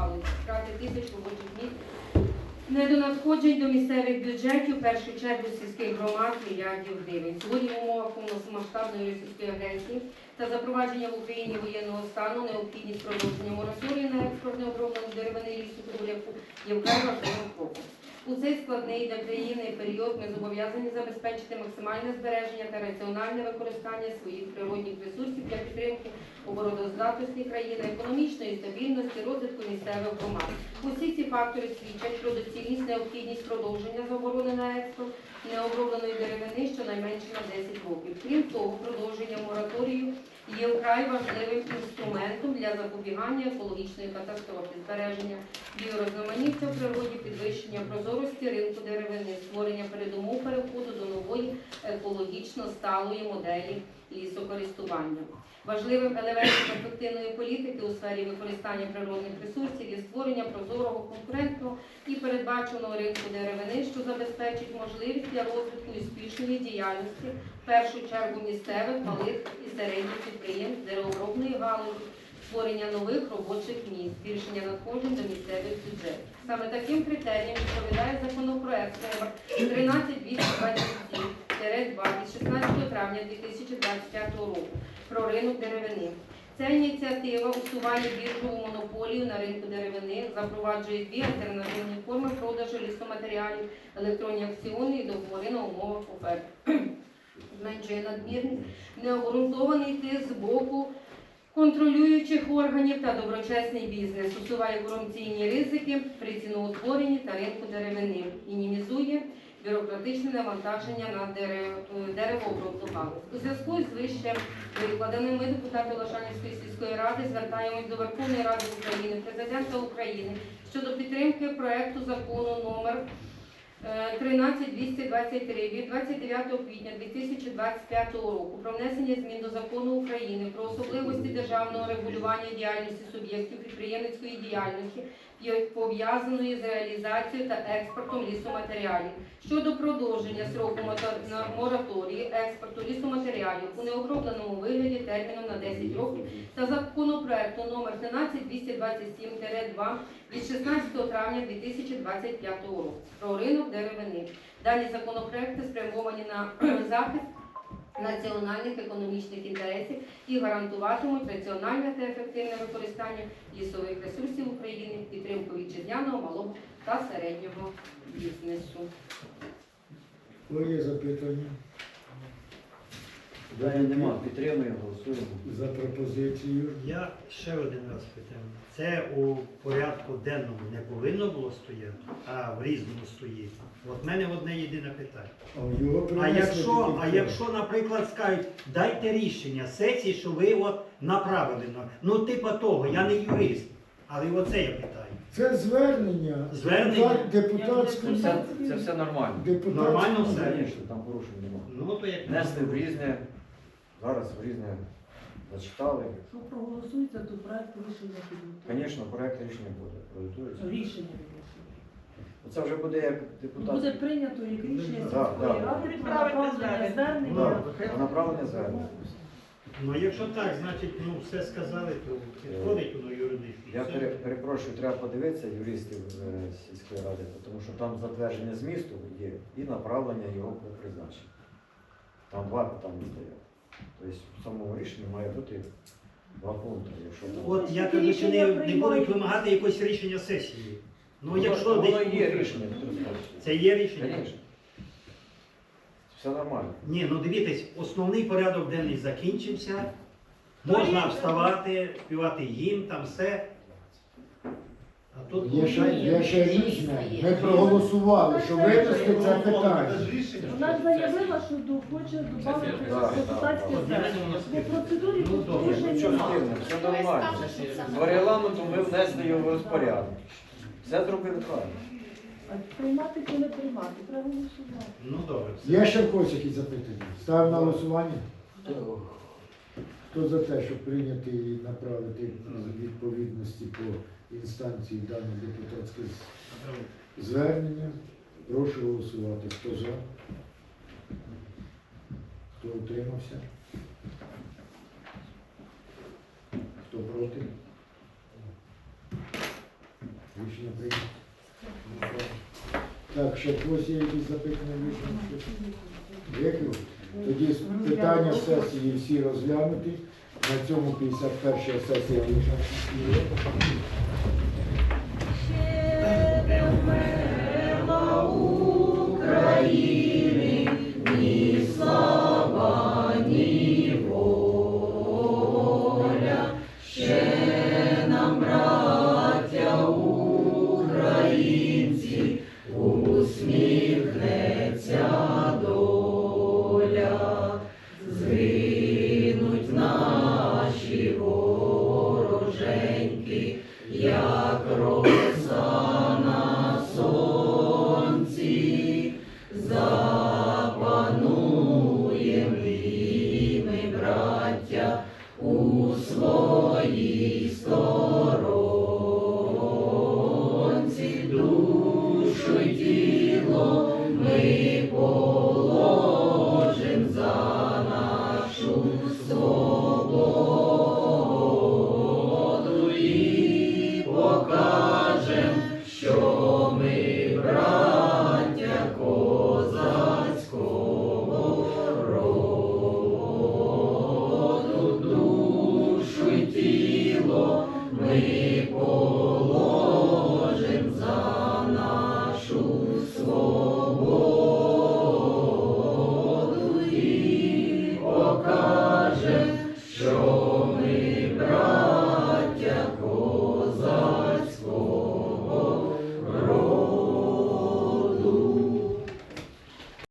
галузі, втрати тисяч робочих місць, недонадходжень до місцевих бюджетів, в першу чергу сільських громад мільярдів гривень. Сьогодні в умовах повномасштабної російської агресії та запровадження в Україні воєнного стану необхідність продовження мораторію на експортне оброблення деревини лісу є вкрай важливим кроком. У цей складний для країни період ми зобов'язані забезпечити максимальне збереження та раціональне використання своїх природних ресурсів для підтримки обороноздатності країни, економічної стабільності, розвитку місцевих громад. Усі ці фактори свідчать про доцільність, необхідність продовження заборони на експорт необробленої деревини щонайменше на 10 років. Крім того, продовження мораторію є вкрай важливим інструментом для запобігання екологічної катастрофи, збереження біорізноманіття в природі, підвищення прозорості ринку деревини, створення передумов переходу до нової екологічно сталої моделі лісокористування. Важливим елементом ефективної політики у сфері використання природних ресурсів є створення прозорого, конкурентного і передбаченого ринку деревини, що забезпечить можливість для розвитку успішної діяльності в першу чергу місцевих, малих і середніх підприємств деревообробної галузі, створення нових робочих місць, збільшення надходжень до місцевих бюджетів. Саме таким критеріям відповідає законопроект номер 13227-2 від 16 травня 2025 року про ринок деревини. Ця ініціатива усуває біржову монополію на ринку деревини, запроваджує дві альтернативні форми продажу лісоматеріалів, електронні акціони і договори на умовах оферт. Зменшує надмірність, необґрунтований тиск з боку контролюючих органів та доброчесний бізнес, усуває корупційні ризики при ціноутворенні та ринку деревини, мінімізує бюрократичне навантаження на дерево- деревообробну галузь. У зв'язку з вище викладеним ми, депутати Лошанівської сільської ради, звертаємось до Верховної Ради України, Президента України щодо підтримки проекту закону номер е, 13223 від 29 квітня 2025 року про внесення змін до закону України про особливості державного регулювання діяльності суб'єктів підприємницької діяльності, пов'язаної з реалізацією та експортом лісоматеріалів щодо продовження на мораторії експорту лісоматеріалів у необробленому вигляді терміном на 10 років та законопроекту номер 13227-2 від 16 травня 2025 року. Про ринок деревини. Дані законопроекти спрямовані на захист національних економічних інтересів і гарантуватимуть раціональне та ефективне використання лісових ресурсів України, підтримку вітчизняного, малого та середнього бізнесу. Є запитання Далі нема, підтримуємо, голосуємо. за пропозицію? Я ще один раз питаю. Це у порядку денному не повинно було стояти, а в різному стоїть. От в мене одне єдине питання. А його А принесли якщо, а якщо, наприклад, скажуть, дайте рішення сесії, що ви от направили на ну, типа того, я не юрист, але оце я питаю. Це звернення. Звернення? Депутатської. Це, це все нормально. депутатської- Нормально все? Звісно, там порушень немає. Ну то як Внесли в різне, зараз в різне зачитали. Що проголосується, то проект рішення підготує. Звісно, проект рішення буде, продиктується. Рішення відносно. Це вже буде як депутат. Буде прийнято як рішення Да, сільської да. ради про Відправити направлення звернення. звернення. Да, направлення звернення. Ну якщо так, значить ну все сказали, то підходить воно юридично. Я Все. пере- перепрошую, треба подивитися юристів е, сільської ради, тому що там затвердження змісту є і направлення його по призначенню. Там два питання стоять. Тобто в самому рішенні має бути два пункти. Якщо От я кажу, чи не, не будуть вимагати якогось рішення сесії. Ну якщо воно десь є рішення, Петро Степанович. Це є рішення? Звісно. Все нормально. Ні, ну дивіться, основний порядок денний закінчився. Можна вставати, співати їм, там все. Тут Є ще, є ще різне. Ми проголосували, що винести це питання. Вона заявила, що до- хоче додати Да, депутатське да, звернення. По процедурі Ну, добре. рішення немає. дивного, все нормально. По регламенту ми внесли його в розпорядок. Все зробили правильно. А приймати чи не приймати, треба голосувати. Ну добре. все. Є ще в когось якісь запитання? Ставимо на голосування. Хто за те, щоб прийняти і направити відповідності по інстанції дане депутатське звернення? Прошу голосувати. Хто за? Хто утримався? Хто проти? Рішення прийнято. Так, ще є якісь запитання висновки? Дякую. Тоді питання сесії всі розглянуті. На цьому 51 сесія вичерпана. Покаже, що ми